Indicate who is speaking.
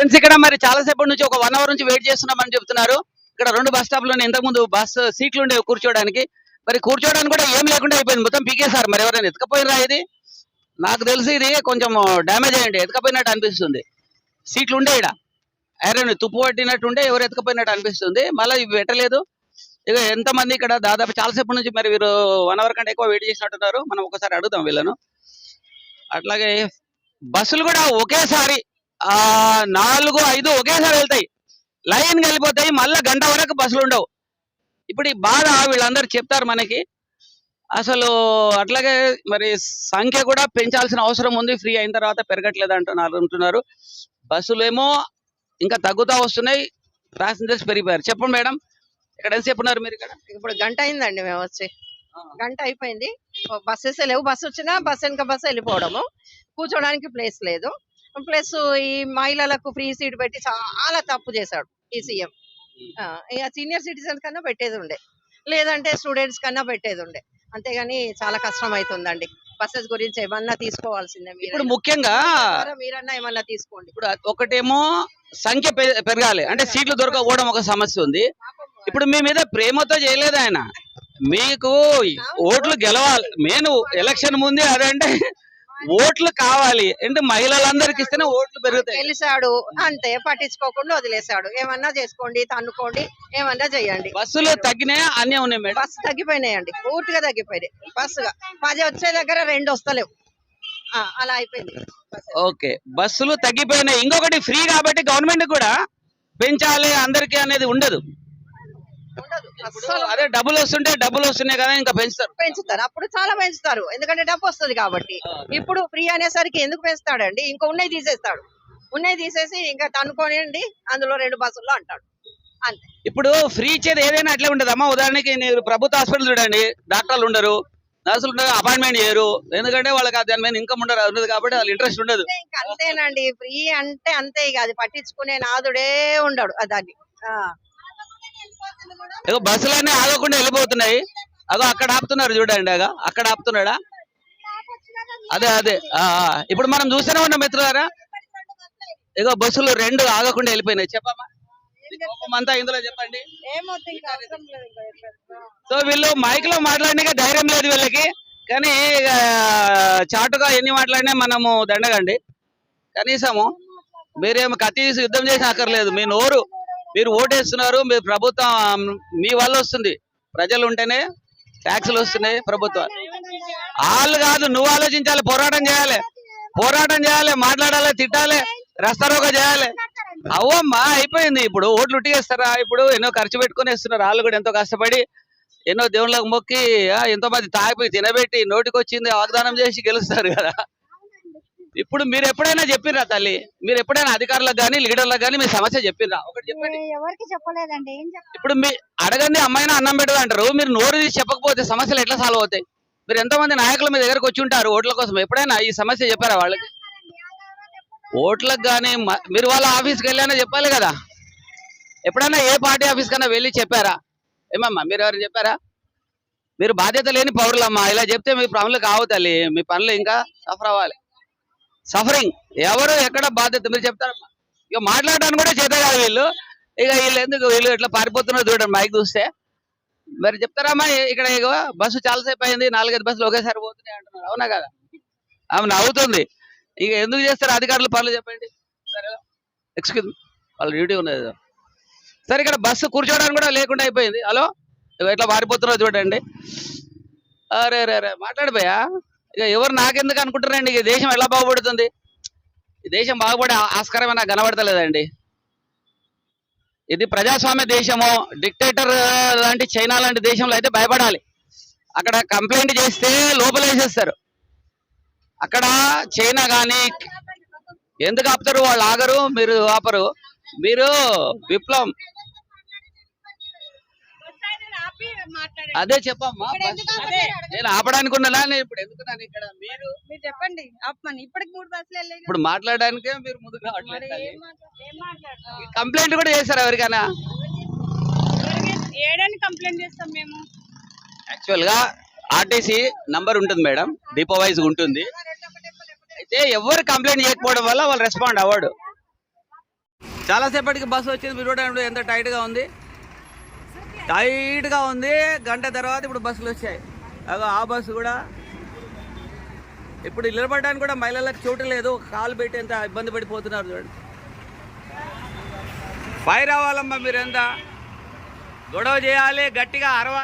Speaker 1: Friends ఇక్కడ మరి చాలా సేపటి నుంచి ఒక వన్ అవర్ నుంచి వెయిట్ చేస్తున్నామని చెప్తున్నారు. ఇక్కడ రెండు బస్ స్టాప్లోనే ఇంతకుముందు బస్ సీట్లు ఉండేవి కూర్చోడానికి. మరి కూర్చోడానికి కూడా ఏం లేకుండా అయిపోయింది. మొత్తం పీకేసారు మరి ఎవరైనా ఎత్తుకపోయినరా ఇది? నాకు తెలిసి ఇది కొంచెం డ్యామేజ్ అయ్యండి ఎత్తుకపోయినట్టు అనిపిస్తుంది. సీట్లు ఉండే ఇక్కడ ఐరన్ తుప్పు పట్టినట్టు ఉండే ఎవరు ఎత్తుకపోయినట్టు అనిపిస్తుంది. మళ్ళీ ఇవి పెట్టలేదు ఇక ఎంతమంది ఇక్కడ దాదాపు చాలా నుంచి మరి వీరు వన్ అవర్ కంటే ఎక్కువ వెయిట్ చేసినట్టున్నారు. మనం ఒకసారి అడుగుదాం వీళ్ళను. అట్లాగే బస్సులు కూడా ఒకేసారి నాలుగు ఐదు ఒకేసారి వెళ్తాయి. లైన్ వెళ్ళిపోతాయి మళ్ళీ గంట వరకు బస్సులు ఉండవు. ఇప్పుడు ఈ బాధ వీళ్ళందరూ చెప్తారు మనకి. అసలు అట్లాగే మరి సంఖ్య కూడా పెంచాల్సిన అవసరం ఉంది. ఫ్రీ అయిన తర్వాత పెరగట్లేదు అంటున్నారు అంటున్నారు. బస్సులు ఏమో ఇంకా తగ్గుతా వస్తున్నాయి. ప్యాసింజర్స్ పెరిగిపోయారు. చెప్పండి మేడం. ఇక్కడ ఎంతసేపు ఉన్నారు మీరు ఇక్కడ?
Speaker 2: ఇప్పుడు గంట అయిందండి మేము వచ్చి. గంట అయిపోయింది. బస్సెస్ లేవు. బస్సు వచ్చినా బస్ వెనక బస్సు వెళ్ళిపోవడము. కూర్చోడానికి ప్లేస్ లేదు. ప్లస్ ఈ మహిళలకు ఫ్రీ సీట్ పెట్టి చాలా తప్పు చేశాడు ఈ సీఎం. ఇక సీనియర్ సిటిజన్స్ కన్నా పెట్టేది ఉండే. లేదంటే స్టూడెంట్స్ కన్నా పెట్టేది ఉండే. అంతేగాని చాలా కష్టం అవుతుందండి బస్సెస్ గురించి ఏమన్నా తీసుకోవాల్సిందే
Speaker 1: ఇప్పుడు ముఖ్యంగా
Speaker 2: మీరన్నా ఏమన్నా తీసుకోండి.
Speaker 1: ఇప్పుడు ఒకటేమో సంఖ్య పెరగాలి. అంటే సీట్లు దొరకకపోవడం ఒక సమస్య ఉంది. ఇప్పుడు మీ మీద ప్రేమతో చేయలేదు ఆయన. మీకు ఓట్లు గెలవాలి. నేను ఎలక్షన్ ముందే అదంటే ఓట్లు కావాలి. అంటే మహిళలందరికి ఇస్తేనే ఓట్లు పెరుగుతాయి.
Speaker 2: గెలిచాడు. అంతే. పట్టించుకోకుండా వదిలేశాడు. ఏమన్నా చేసుకోండి తన్నుకోండి ఏమన్నా చెయ్యండి
Speaker 1: బస్సులు తగ్గినాయా? అన్నీ ఉన్నాయి మేడం.
Speaker 2: బస్సు తగ్గిపోయినాయండి. పూర్తిగా తగ్గిపోయినాయి. బస్సుగా. పది వచ్చే దగ్గర రెండు వస్తలేవు. అలా అయిపోయింది.
Speaker 1: ఓకే. బస్సులు తగ్గిపోయినాయి. ఇంకొకటి ఫ్రీ కాబట్టి గవర్నమెంట్ కూడా పెంచాలి అందరికి అనేది ఉండదు. అదే డబ్బులు వస్తుంటే డబ్బులు వస్తున్నాయి కదా ఇంకా పెంచుతారు.
Speaker 2: పెంచుతారు. అప్పుడు చాలా పెంచుతారు. ఎందుకంటే డబ్బు వస్తుంది కాబట్టి. ఇప్పుడు ఫ్రీ అనేసరికి ఎందుకు పెంచుతాడండి? ఇంకా ఉన్నవి తీసేస్తాడు. ఉన్నవి తీసేసి ఇంకా తనుకోనండి అందులో రెండు బస్సుల్లో అంటాడు. అంతే.
Speaker 1: ఇప్పుడు ఫ్రీ ఇచ్చేది ఏదైనా అట్లే ఉంటుంది అమ్మా ఉదాహరణకి మీరు ప్రభుత్వ హాస్పిటల్ చూడండి. డాక్టర్లు ఉండరు నర్సులు ఉండరు అపాయింట్మెంట్ చేయరు. ఎందుకంటే వాళ్ళకి దాని మీద ఇన్కమ్ ఉండరు ఉండదు కాబట్టి వాళ్ళు ఇంట్రెస్ట్ ఉండదు.
Speaker 2: అంతేనండి. ఫ్రీ అంటే అంతే ఇక. అది పట్టించుకునే నాదుడే ఉండడు దాన్ని. ఆ.
Speaker 1: ఇగో బస్సులన్నీ ఆగకుండా వెళ్ళిపోతున్నాయి. అగో అక్కడ ఆపుతున్నారు చూడండి అగా అక్కడ ఆపుతున్నాడా? అదే అదే ఇప్పుడు మనం చూస్తూనే ఉన్నాం మిత్రులారా. ఇగో బస్సులు రెండు ఆగకుండా వెళ్ళిపోయినాయి. చెప్పమ్మా. అంతా ఇందులో చెప్పండి. సో వీళ్ళు మైక్లో మాట్లాడినాక ధైర్యం లేదు వీళ్ళకి. కానీ ఇక చాటుగా ఎన్ని మాట్లాడినా మనము దండగండి. కనీసము మీరేమో కత్తి తీసి యుద్ధం చేసి అక్కర్లేదు మీ నోరు మీరు ఓటేస్తున్నారు మీ ప్రభుత్వం మీ వల్ల వస్తుంది. ప్రజలు ఉంటేనే ట్యాక్సులు వస్తున్నాయి ప్రభుత్వం. వాళ్ళు కాదు నువ్వు ఆలోచించాలి పోరాటం చేయాలి. పోరాటం చేయాలి మాట్లాడాలి తిట్టాలి రస్తారోగ చేయాలి. అవమ్మా అయిపోయింది. ఇప్పుడు ఓట్లు ఉట్టిగేస్తారా ఇప్పుడు ఎన్నో ఖర్చు పెట్టుకుని వేస్తున్నారు. వాళ్ళు కూడా ఎంతో కష్టపడి ఎన్నో దేవుళ్ళకు మొక్కి ఎంతో మంది తాగిపోయి తినబెట్టి నోటికి వచ్చింది వాగ్దానం చేసి గెలుస్తారు కదా. ఇప్పుడు మీరు ఎప్పుడైనా చెప్పిర్రా తల్లి? మీరు ఎప్పుడైనా అధికారులకు కానీ లీడర్లకు కానీ మీ సమస్య చెప్పిర్రా? ఒకటి చెప్పండి.
Speaker 3: ఎవరికి చెప్పలేదండి ఏం చెప్ప
Speaker 1: ఇప్పుడు మీ అడగండి అమ్మాయినా అన్నం పెట్టదు అంటారు. మీరు నోరు తీసి చెప్పకపోతే సమస్యలు ఎట్లా సాల్వ్ అవుతాయి? మీరు ఎంతో మంది నాయకులు మీ దగ్గరకు వచ్చి ఉంటారు ఓట్ల కోసం. ఎప్పుడైనా ఈ సమస్య చెప్పారా వాళ్ళకి? ఓట్లకు కానీ మీరు వాళ్ళ ఆఫీస్కి వెళ్ళానో చెప్పాలి కదా. ఎప్పుడైనా ఏ పార్టీ ఆఫీస్ కన్నా వెళ్ళి చెప్పారా? ఏమమ్మా మీరు ఎవరు చెప్పారా? మీరు బాధ్యత లేని పౌరులమ్మా. ఇలా చెప్తే మీ పనులు కావు తల్లి. మీ పనులు ఇంకా సఫర్ అవ్వాలి సఫరింగ్. ఎవరు ఎక్కడ బాధ్యత మీరు చెప్తారమ్మా. ఇక మాట్లాడడానికి కూడా చేత కాదు వీళ్ళు. ఇక వీళ్ళు ఎందుకు వీళ్ళు ఇట్లా పారిపోతున్నారు చూడండి మైక్ చూస్తే. మరి చెప్తారమ్మా ఇక్కడ ఇగో బస్సు చాలాసేపు అయింది నాలుగైదు బస్సులు ఒకేసారి పోతున్నాయి అంటున్నారు. అవునా కదా? ఆమె నవ్వుతుంది. ఇక ఎందుకు చేస్తారు అధికారులు పనులు చెప్పండి. సరే. ఎక్స్క్యూజ్ వాళ్ళ డ్యూటీ ఉన్నది సరే ఇక్కడ బస్సు కూర్చోవడానికి కూడా లేకుండా అయిపోయింది. హలో? ఇగో ఇట్లా పారిపోతున్నారు చూడండి. అరే రే రే మాట్లాడిపోయా ఇక ఎవరు నాకెందుకు అనుకుంటారండి ఇక దేశం ఎలా బాగుపడుతుంది? ఈ దేశం బాగుపడే ఆస్కారమే ఆస్కారం నాకు కనబడతలేదండి. ఇది ప్రజాస్వామ్య దేశము డిక్టేటర్ లాంటి చైనా లాంటి దేశంలో అయితే భయపడాలి. అక్కడ కంప్లైంట్ చేస్తే లోపలేసేస్తారు అక్కడ చైనా కానీ ఎందుకు ఆపుతారు? వాళ్ళు ఆగరు మీరు ఆపరు. మీరు విప్లవం అదే చెప్పమ్మా నేను ఆపడానికి ఉన్నానా నేను ఇప్పుడు ఎందుకున్నాను ఇక్కడ? మీరు
Speaker 3: మీరు చెప్పండి ఆపమని. ఇప్పటికి మూడు బస్సులు వెళ్ళాయి
Speaker 1: ఇప్పుడు మాట్లాడడానికే మీరు రావట్లేదు
Speaker 3: మాట్లాడతాం?
Speaker 1: కంప్లైంట్ కూడా చేశారు ఎవరికైనా?
Speaker 3: ఏడని కంప్లైంట్ చేస్తాం మేము.
Speaker 1: యాక్చువల్గా ఆర్టీసీ నంబర్ ఉంటుంది మేడం డిపో వైజ్ ఉంటుంది. అయితే ఎవరు కంప్లైంట్ చేయకపోవడం వల్ల వాళ్ళు రెస్పాండ్ అవ్వడు. చాలాసేపటికి బస్సు వచ్చింది మీరు చూడండి ఎంత టైట్గా ఉంది. టైట్గా ఉంది. గంట తర్వాత ఇప్పుడు బస్సులు వచ్చాయి. అగో ఆ బస్సు కూడా ఇప్పుడు నిలబడడానికి కూడా మహిళలకు చోటు లేదు. కాలు పెట్టి ఎంత ఇబ్బంది పడిపోతున్నారు చూడండి. ఫైర్ అవ్వాలమ్మా మీరు ఎంత గొడవ చేయాలి గట్టిగా అరవ